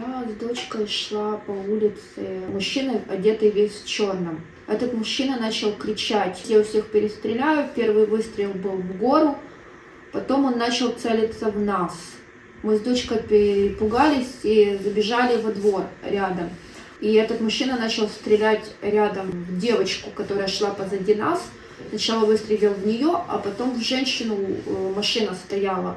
Я с дочкой шла по улице, мужчина одетый весь в черном. Этот мужчина начал кричать, я у всех перестреляю, первый выстрел был в гору, потом он начал целиться в нас. Мы с дочкой перепугались и забежали во двор рядом. И этот мужчина начал стрелять рядом в девочку, которая шла позади нас. Сначала выстрелил в нее, а потом в женщину э, машина стояла.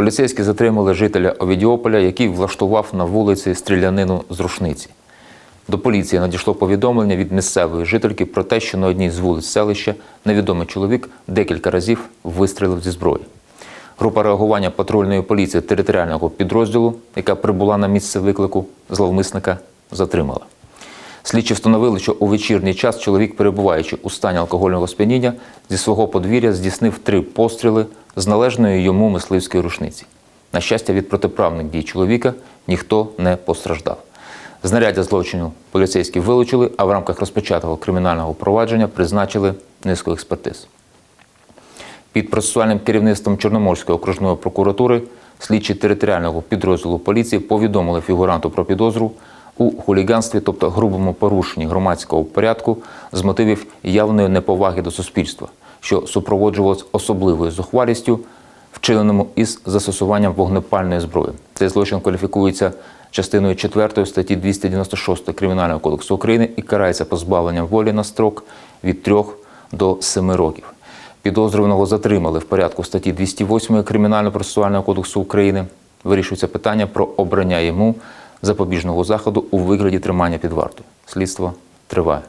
Поліцейські затримали жителя Овідіополя, який влаштував на вулиці стрілянину з рушниці. До поліції надійшло повідомлення від місцевої жительки про те, що на одній з вулиць селища невідомий чоловік декілька разів вистрілив зі зброї. Група реагування патрульної поліції територіального підрозділу, яка прибула на місце виклику, зловмисника затримала. Слідчі встановили, що у вечірній час чоловік, перебуваючи у стані алкогольного сп'яніння, зі свого подвір'я здійснив три постріли з належної йому мисливської рушниці. На щастя, від протиправних дій чоловіка ніхто не постраждав. Знаряддя злочину поліцейські вилучили, а в рамках розпочатого кримінального провадження призначили низку експертиз. Під процесуальним керівництвом Чорноморської окружної прокуратури слідчі територіального підрозділу поліції повідомили фігуранту про підозру у хуліганстві, тобто грубому порушенні громадського порядку з мотивів явної неповаги до суспільства, що супроводжувалось особливою зухвалістю, вчиненому із застосуванням вогнепальної зброї. Цей злочин кваліфікується частиною 4 статті 296 Кримінального кодексу України і карається позбавленням волі на строк від 3 до 7 років. Підозрюваного затримали в порядку статті 208 Кримінально-процесуального кодексу України. Вирішується питання про обрання йому запобіжного заходу у вигляді тримання під вартою. Слідство триває.